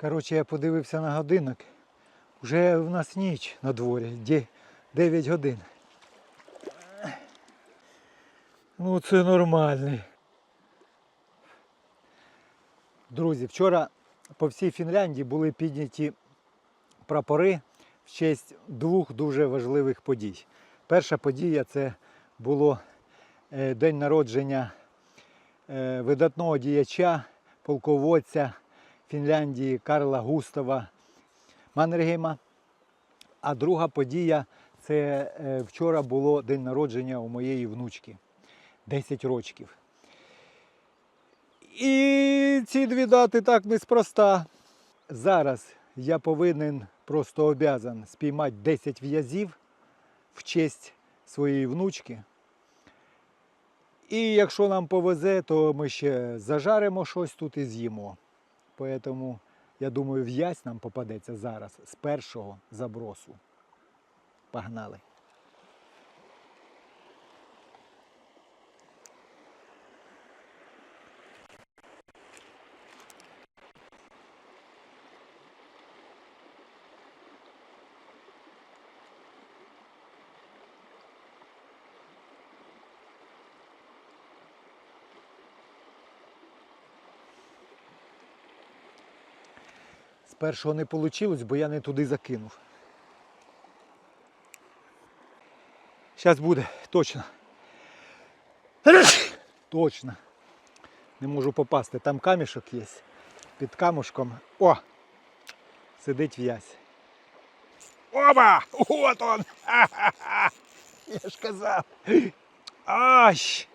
Коротше, я подивився на годинник. Вже в нас ніч на дворі, 9 годин. Ну це нормальний. Друзі, вчора по всій Фінляндії були підняті прапори в честь двох дуже важливих подій. Перша подія це було е, день народження е, видатного діяча, полководця Фінляндії Карла Густава Маннергейма. А друга подія це е, вчора було день народження у моєї внучки 10 років. І ці дві дати так неспроста. Зараз я повинен просто обязан спіймати 10 в'язів в честь своєї внучки. І якщо нам повезе, то ми ще зажаримо щось тут і з'їмо. Поэтому, я думаю, в'язь нам попадеться зараз з першого забросу. Погнали. Першого не вийшло, бо я не туди закинув. Зараз буде, точно. Точно. Не можу попасти. Там камішок є. Під камушком. О! Сидить в'язь. Оба! Вот он! Я ж казав. Ай!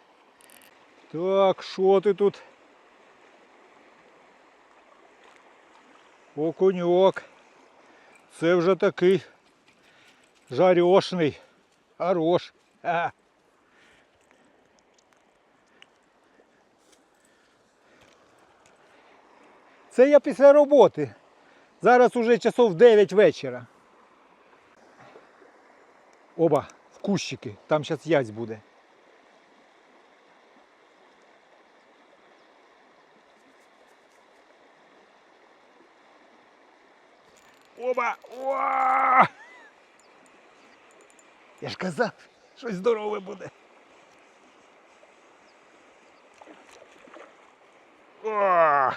Так, що ти тут? Окуньок. Це вже такий жарьошний. Хорош. Це я після роботи. Зараз уже часов 9 вечора. Оба, в кущики. Там зараз язь буде. Оба! О! Я ж казав, щось здорове буде. О!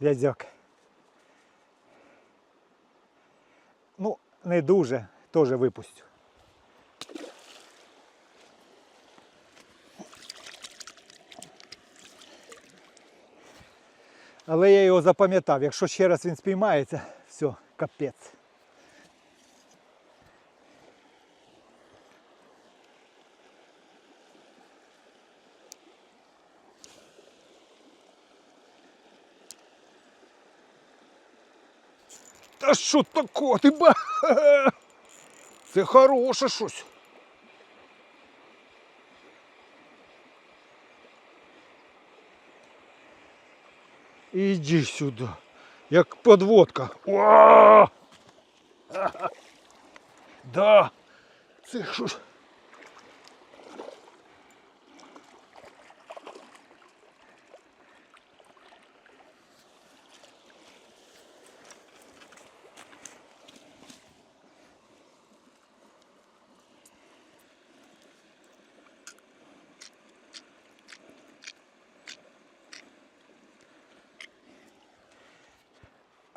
В'язьок. Ну, не дуже, теж випустю. Але я його запам'ятав, якщо ще раз він спіймається, все, капець. Та що тако? Ти ба? Це хороше щось. Іди сюди, як подводка. О! Да. Це що ж?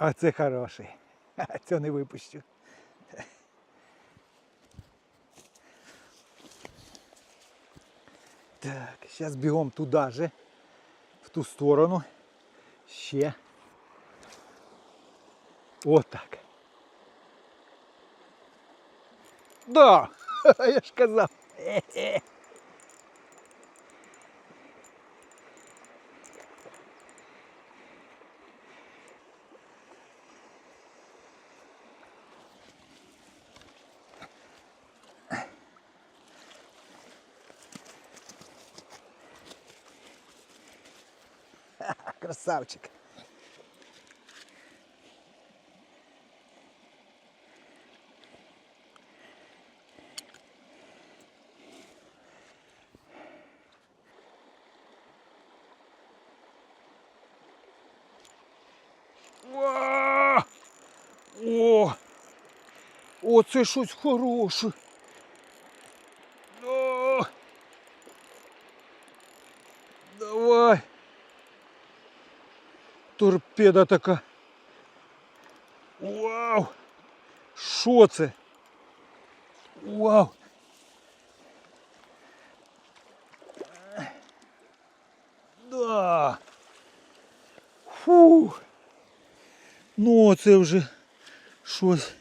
А це хороший. Це не випущу. Так, зараз бігом туди же, в ту сторону. Ще. Отак. Да! Я ж казав. Красавчик. О! Оце щось хороше. О! Давай. Торпеда така. Вау! Що це? Вау! Да. Фу. Ну, це вже щось.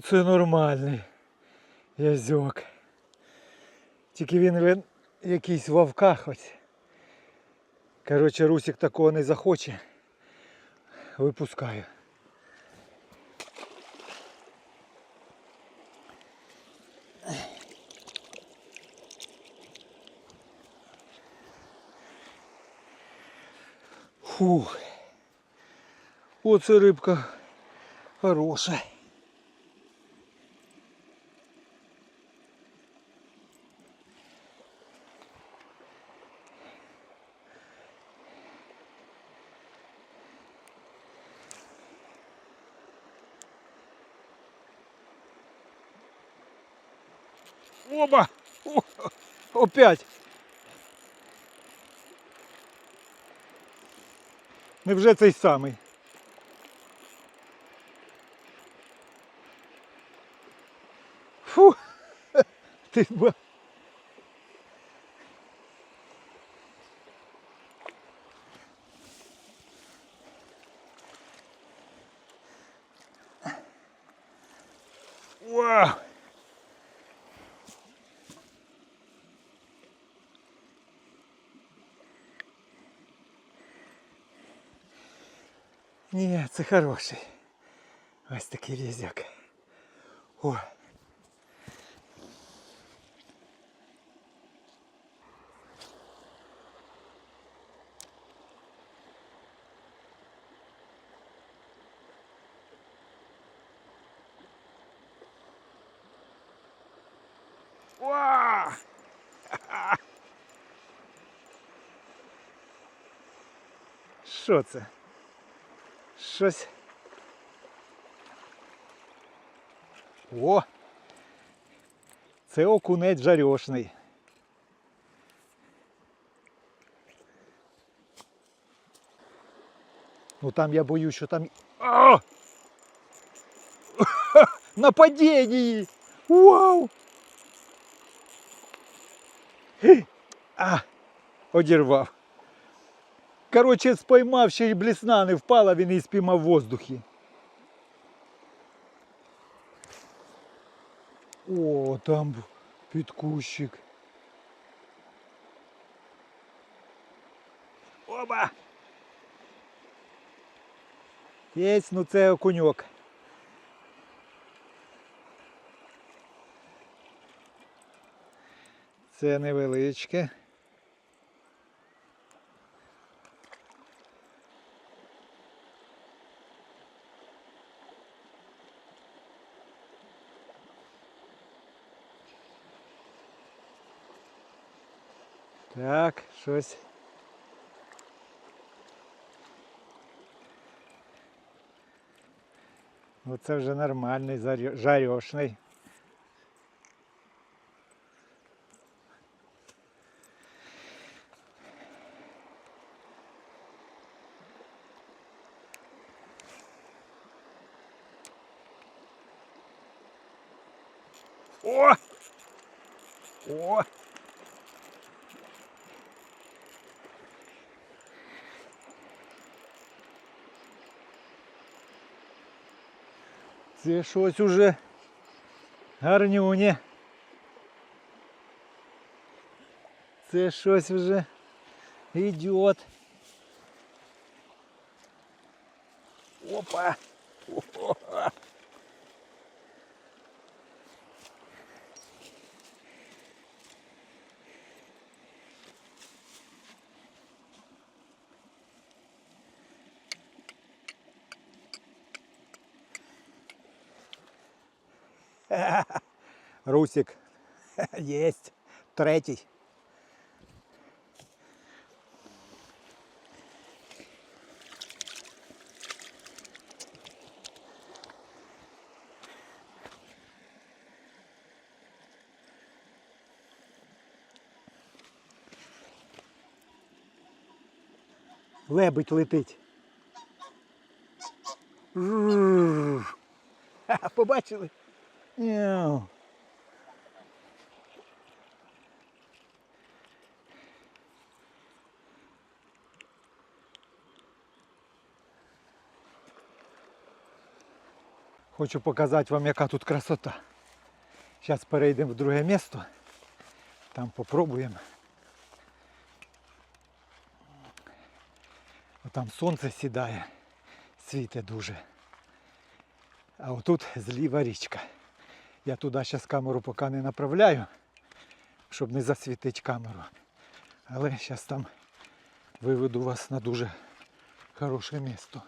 Ну, це нормальний язьок. Тільки він він якийсь вовка хоч. Коротше, Русик такого не захоче. Випускаю. Фух. Оце рибка хороша. Оба! О, опять! Невже цей самий? Фу! Ти Ні, це хороший. Ось такий різяк. О. Уа! Що це? Щось. О! Це окунець жарьошний. Ну там я боюсь, що там. А! Нападіння! Вау! А! Одірвав. Коротше, споймав, ще й блісна не впала, він її спіймав в воздухі. О, там під кущик. Оба! Єсть, ну це окуньок. Це невеличке. Так, щось. Оце вже нормальний жарьошний. Це щось уже гарнюні. Це щось вже йде. Опа! Русик. Есть. Третій. Лебедь летить. Побачили? Няу. Хочу показати вам, яка тут красота. Зараз перейдемо в друге місто. Там попробуємо. Там сонце сідає, світе дуже. А отут зліва річка. Я туди зараз камеру поки не направляю, щоб не засвітити камеру. Але зараз там виведу вас на дуже хороше місто.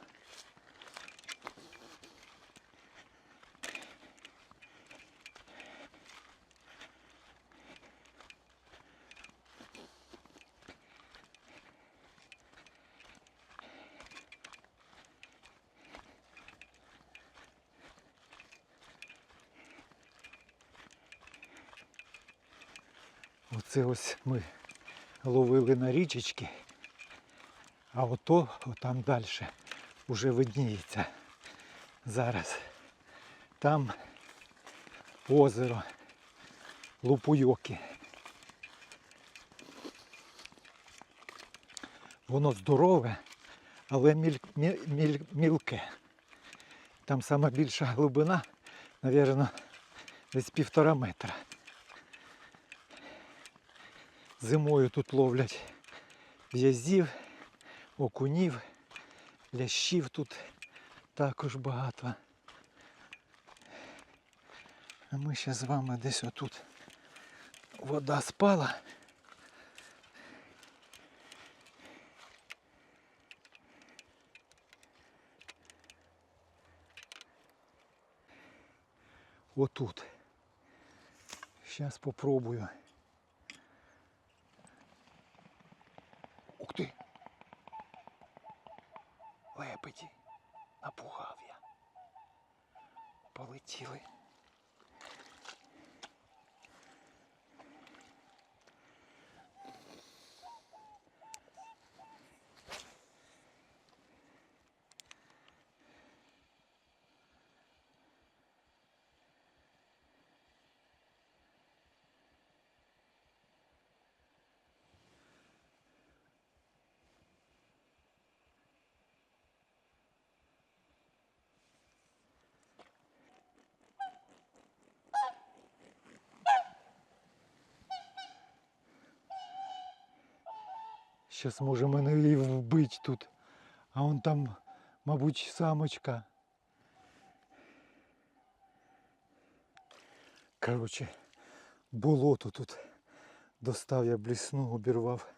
Оце ось ми ловили на річечки, а ото там далі вже видніється зараз. Там озеро Лупуйоки. Воно здорове, але міль, міль, міль, мілке. Там сама більша глибина, мабуть, десь півтора метра. Зимою тут ловлять в'язів, окунів, лящів тут також багато. А ми ще з вами десь отут вода спала. Отут. Зараз попробую. Ух ти! Лепеті. Напугав я. Полетіли. Щас може мене і вбить тут. А он там, мабуть, самочка. Коротше, болото тут. Достав я блісну, обірвав.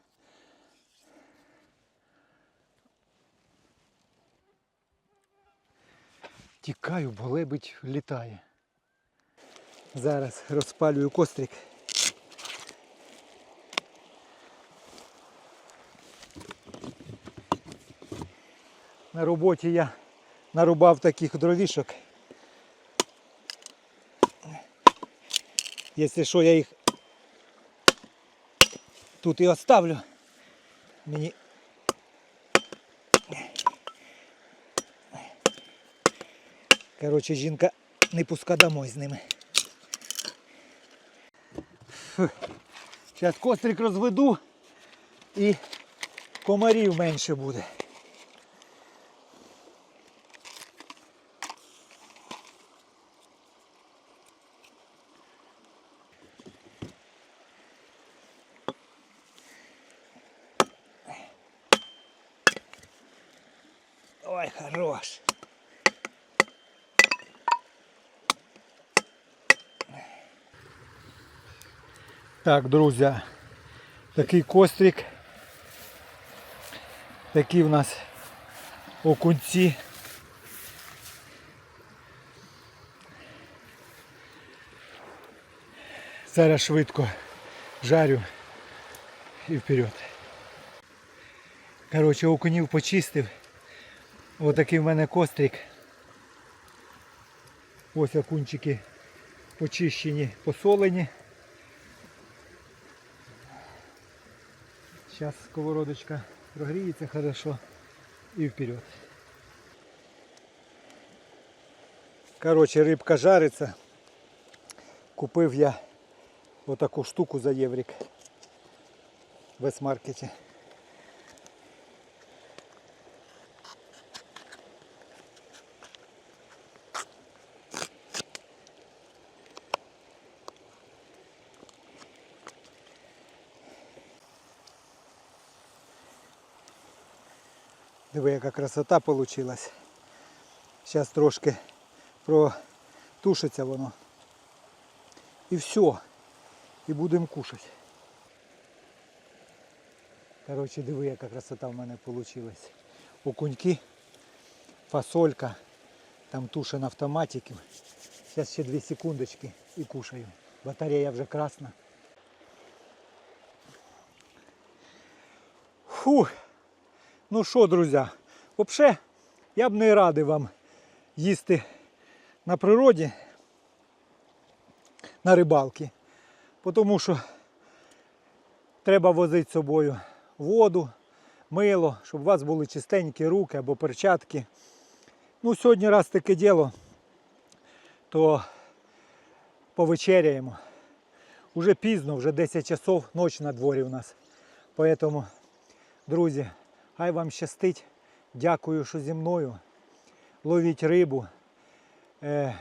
Тікаю, бо лебедь літає. Зараз розпалюю кострик. На роботі я нарубав таких дровішок. Якщо що, я їх тут і оставлю. Мені Коротше, жінка не пуска домой з ними. Зараз кострик розведу і комарів менше буде. Ой, хорош. Так, друзі, такий кострик. Такі в нас окунці. Зараз швидко жарю і вперед. Коротше, окунів почистив. Отакий в мене кострик. Ось окунчики почищені, посолені. Зараз сковородочка прогріється хорошо і вперед. Короче, рибка жариться. Купив я отаку штуку за єврик в С-маркеті. Диви, красота вийшла. Зараз трошки протушиться воно. І все. І будемо кушати. Коротше, диви, яка красота в мене вийшла. Окуньки, фасолька, там тушен автоматиків. Зараз ще 2 секундочки і кушаю. Батарея вже красна. Фух. Ну що, друзі, взагалі, я б не радий вам їсти на природі, на рибалки. Тому що треба возити з собою воду, мило, щоб у вас були чистенькі руки або перчатки. Ну, сьогодні раз таке діло, то повечеряємо. Уже пізно, вже 10 часов, ніч на дворі у нас. Поэтому, друзі, хай вам щастить. Дякую, що зі мною. Ловіть рибу. Е,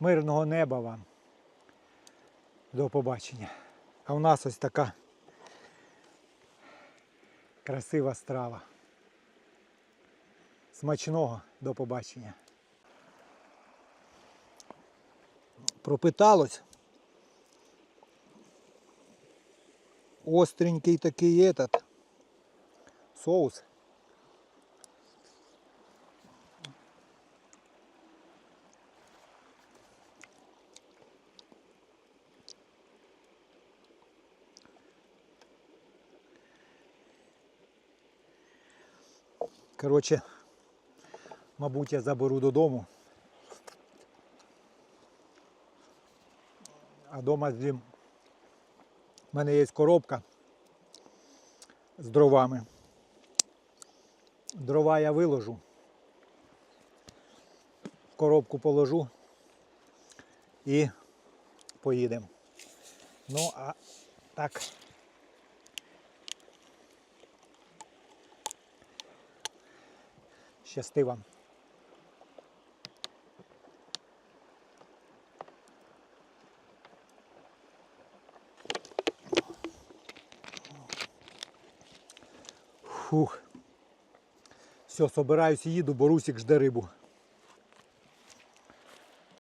мирного неба вам. До побачення. А у нас ось така красива страва. Смачного до побачення. Пропиталось. Остренький такий этот соус. Коротше, мабуть, я заберу додому. А вдома в мене є коробка з дровами. Дрова я виложу. В коробку положу і поїдемо. Ну, а так. Щасти вам. Фух. Все, собираюсь і їду, бо Русик жде рибу.